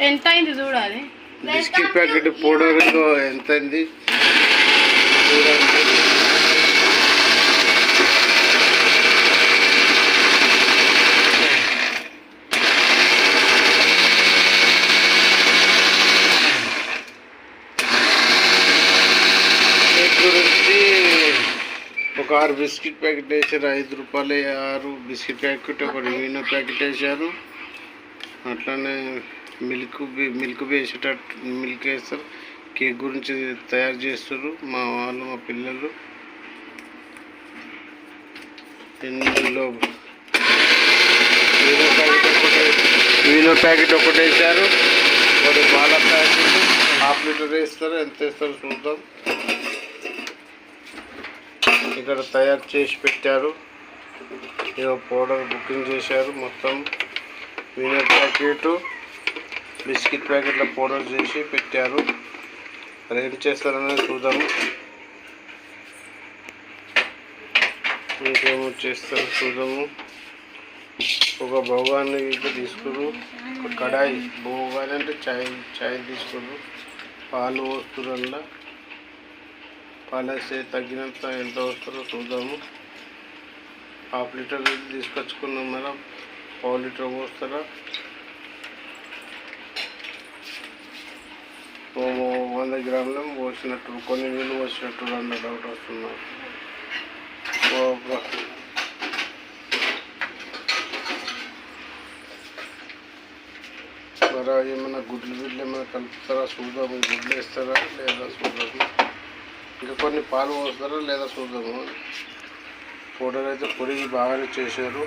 ఎంత అయింది చూడాలి. బిస్కెట్ ప్యాకెట్ పౌడర్ ఎంత అయింది చూడండి ఒక ఆరు బిస్కెట్ ప్యాకెట్ వేసారు ఐదు రూపాయలు ఆరు బిస్కెట్ ప్యాకెట్ ఒక వినో ప్యాకెట్ వేసారు. అట్లానే మిల్క్ మిల్క్ వేసేటట్టు మిల్క్ వేస్తారు. కేక్ గురించి తయారు చేస్తారు. మా వాళ్ళు మా పిల్లలు. ఇందులో వీలో ప్యాకెట్ ఒకటి ప్యాకెట్ ఒకటి వేసారు ఒకటి పాల ప్యాకెట్. హాఫ్ లీటర్ వేస్తారు. ఎంత వేస్తారు చూద్దాం. ఇక్కడ తయారు చేసి పెట్టారు. ఏదో పౌడర్ బుకింగ్ చేశారు మొత్తం. వీనో ప్యాకెట్. బిస్కెట్ ప్యాకెట్ల పౌడర్ చేసి పెట్టారు. మరి ఏం చేస్తారనేది చూద్దాము ఇంకేమో చేస్తారు చూద్దాము. ఒక భోగాన్ని అయితే తీసుకురు. ఒక కడాయి భగవాన్ అంటే చాయ్ చాయ్ తీసుకురు. పాలు పోస్తురల్లా పాలు వేస్తే తగ్గినంత ఎంత వస్తుందో చూద్దాము. హాఫ్ లీటర్ తీసుకొచ్చుకున్నాం మేడం. పావు లీటర్ పోస్తారా? వంద గ్రాములు పోసినట్టు కొన్ని నీళ్ళు పోసినట్టు అన్న డౌట్ వస్తున్నా. మరి ఏమైనా గుడ్లు బిడ్లు ఏమైనా కలుపుతారా? చూద్దాము గుడ్లు వేస్తారా? లేదా చూద్దాము ఇంకా కొన్ని పాలు పోస్తారా? లేదా చూద్దాము పౌడర్ అయితే పొడి బాగానే చేశారు.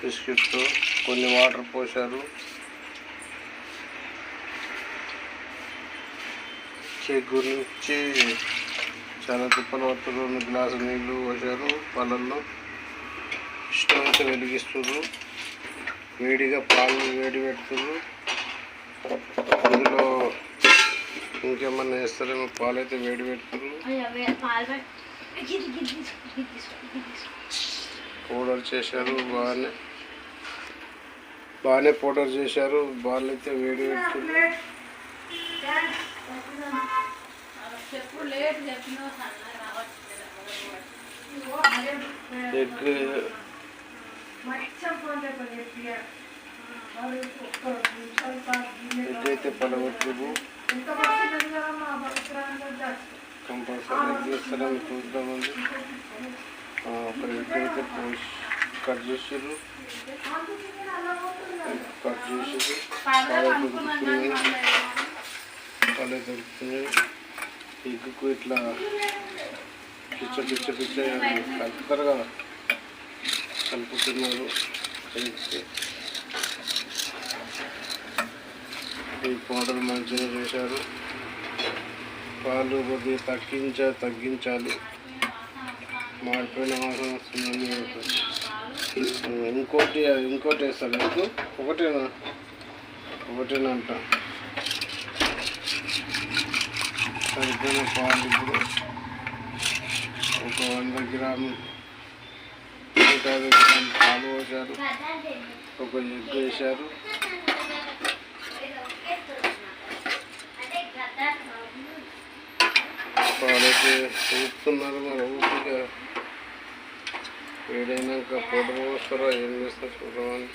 బిస్కెట్స్ కొన్ని వాటర్ పోశారు. కేక్ గురించి చాలా తిప్పలు పడుతున్నారు రెండు గ్లాసు నీళ్ళు పోసారు వాళ్ళల్లో అయితే వెలిగిస్తున్నారు వేడిగా పాలు వేడి పెడుతున్నారు అందులో ఇంకేమన్నా వేస్తారేమో పాలు అయితే వేడి పెడుతున్నారు పౌడర్ చేశారు బాగానే. బాగానే పౌడర్ చేశారు. బాల్ అయితే వేడి పెడుతున్నారు ఎగ్ ఎగ్ అయితే పలగొట్టుకు కంపల్సరీ ఎగ్ చేస్తారని చూద్దామండి ఆ, ఒక ఎగ్ అయితే పోసి కట్ చేసారు కట్ దొరుకుతున్నాయి ఎగ్గుకు ఇట్లా పిచ్చ పిచ్చ పిచ్చ కలుపుతారు కదా. కలుపుతున్నారు. ఈ పౌడర్ మంచిగా చేశారు. పాలు కొద్దిగా తగ్గించ తగ్గించాలి. మాడిపోయిన వాసన వస్తుందని ఇంకోటి ఇంకోటి వేస్తారు? మీకు ఒకటేనా? ఒకటేనంట. అంట పాలు ఇప్పుడు ఒక వంద గ్రాములు. నూట యాభై గ్రాములు పాలు పోసారు. ఒక ఎగ్ వేశారు పాలైతే ఊపుతున్నారు మరి ఊపిగా వేడైనాక పౌడర్ పోస్తారో ఏం చేస్తారు చూడమని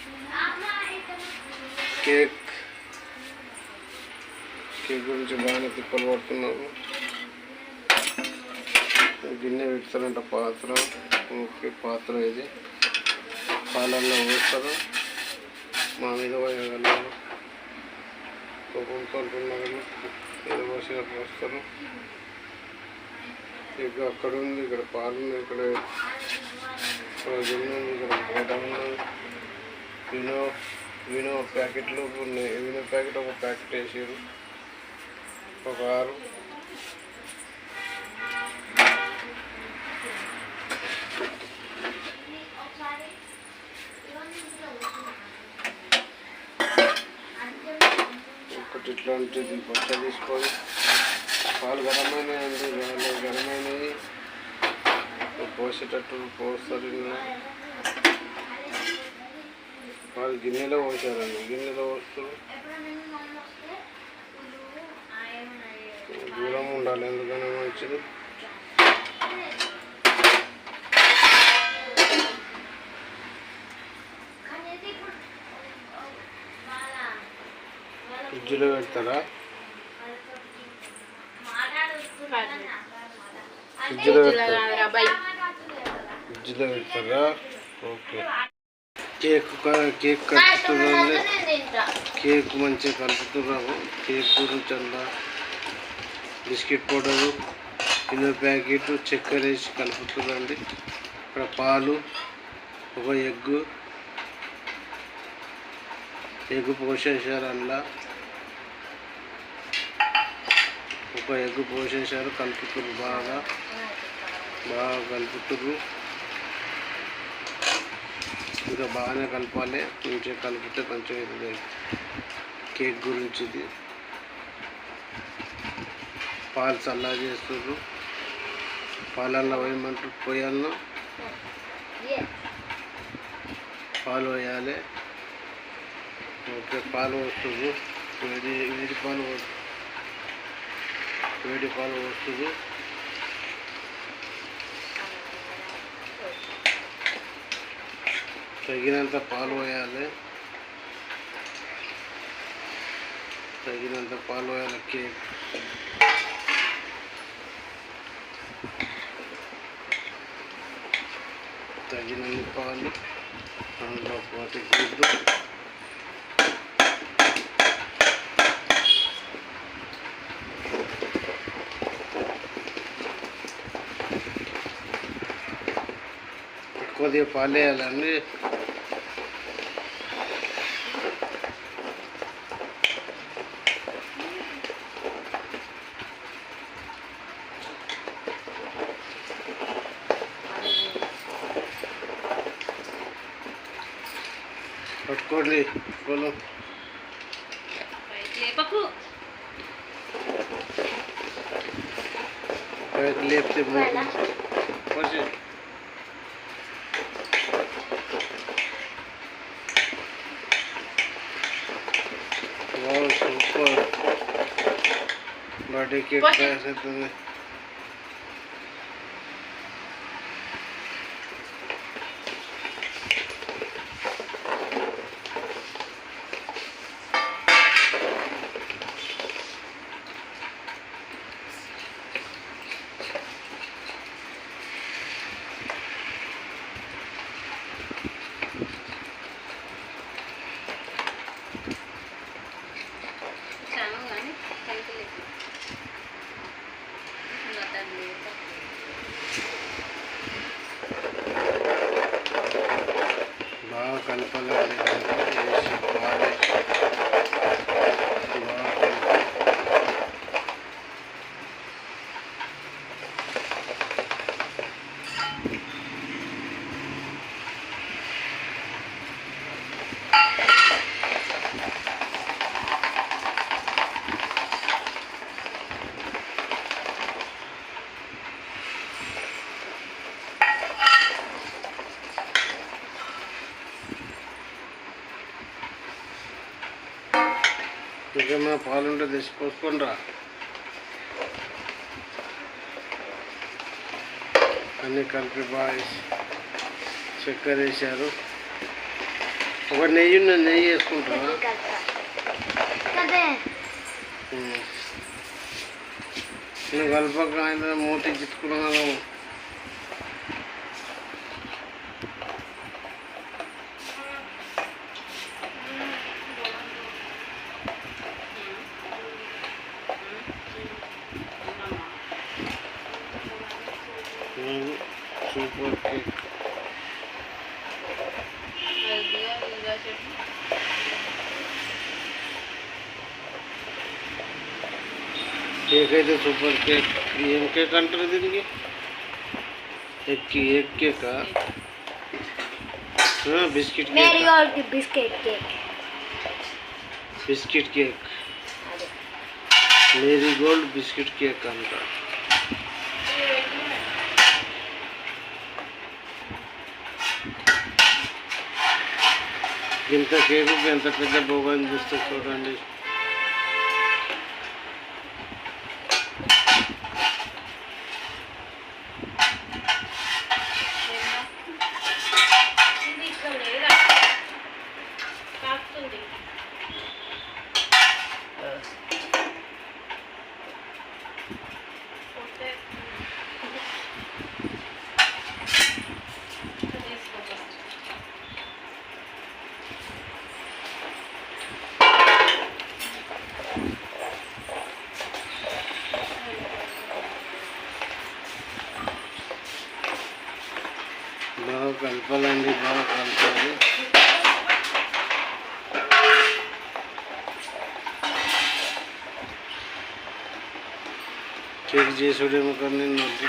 కేక్ కేక్ గురించి బాగానే తిప్పలు పడుతున్నాము గిన్నె పెడతారంట పాత్ర ఓకే పాత్ర ఇది. పాలల్లో పోస్తారు మా మీద పోయగలరు కొబ్బరితో ఉన్నారు ఏదో పోసిన పోస్తారు. ఇక అక్కడ ఉంది ఇక్కడ పాలు ఉంది ఇక్కడ గిన్నె ఉంది ఇక్కడ బయట ఉన్నది వినో వినో ప్యాకెట్లు ఉన్నాయి. వినో ప్యాకెట్ ఒక ప్యాకెట్ వేసారు పొగారు ఒకటి ఇట్లాంటిది బట్ట తీసుకొని. పాలు గరమైనాయండి వాళ్ళు గరమైనవి పోసేటట్టు పోస్తారు వాళ్ళు గిన్నెలో పోసారండి గిన్నెలో పోస్తారు. దూరం ఉండాలి ఎందుకని మంచిది ఫ్రిడ్జ్లో పెడతారా? ఫ్రిడ్జ్లో పెడతారా? ఫ్రిడ్జ్లో పెడతారా? ఓకే. కేక్ కేక్ కలుపుతున్నాను కేక్ మంచిగా కలుపుతున్నాము. కేక్ గురించి అలా బిస్కెట్ పౌడరు ఇన్నో ప్యాకెట్ చక్కెర వేసి కలుపుతుందండి ఇక్కడ పాలు ఒక ఎగ్గు ఎగ్ పోసేసారు అందులో. ఒక ఎగ్ పోసేసారు కలుపుతున్నారు బాగా. బాగా కలుపుతుర్రు ఇంకా బాగానే కలపాలి. కొంచెం కలిపితే కొంచెం ఇది కేక్ గురించి ఇది. పాలు చల్లగా చేస్తుండ్రు. పాలల్లో వేయమంటారు పోయాలను పాలు వేయాలి ఓకే పాలు వస్తుంది వేడి వేడి పాలు వేడి పాలు వస్తుంది తగినంత పాలు పోయాలి. తగినంత పాలు వేయాలి కేక్. తగినన్ని పాలు అందులో పాటి గుడ్డు. కొద్దిగా పాలేయాలండి. ಕೊಡ್ಲಿ ಗೋಲು ಲೇಪ್ತೆ પછી વાવ સુપર બર્થડે કેક ખાય છે તમે బాగా కలపాలి అది కలిపి వేసి బాగా బాగా కలిపి ఇంకేమైనా పాలుంటే తెచ్చి పోసుకొని రా. అన్నీ కలిపి బాగా చక్కెర వేసారు ఒక నెయ్యి ఉన్నది నెయ్యి వేసుకుంటారా ఉమ్. నేను కలపక ఆయన మూతి చిట్టుకున్నాను సూపర్ కేక్ అదిగో ఇదిగో చెప్పు. కేక్ అయితే సూపర్ కేక్ ఏం కేక్ అంటారు దీనికి ఎక్కి ఎగ్ కేకా బిస్కెట్ మేరీ కేక్ గోల్డ్కి బిస్కెట్ కేక్ బిస్కెట్ కేక్ అదే మేరీ గోల్డ్ బిస్కెట్ కేక్ అంట ఇంత కేకు ఎంత పెద్ద భోగాన్ని చూస్తే చూడండి బాగా కలపాలండి బాగా కలపాలి చెక్ చేసుడేమో కానీ నొద్దు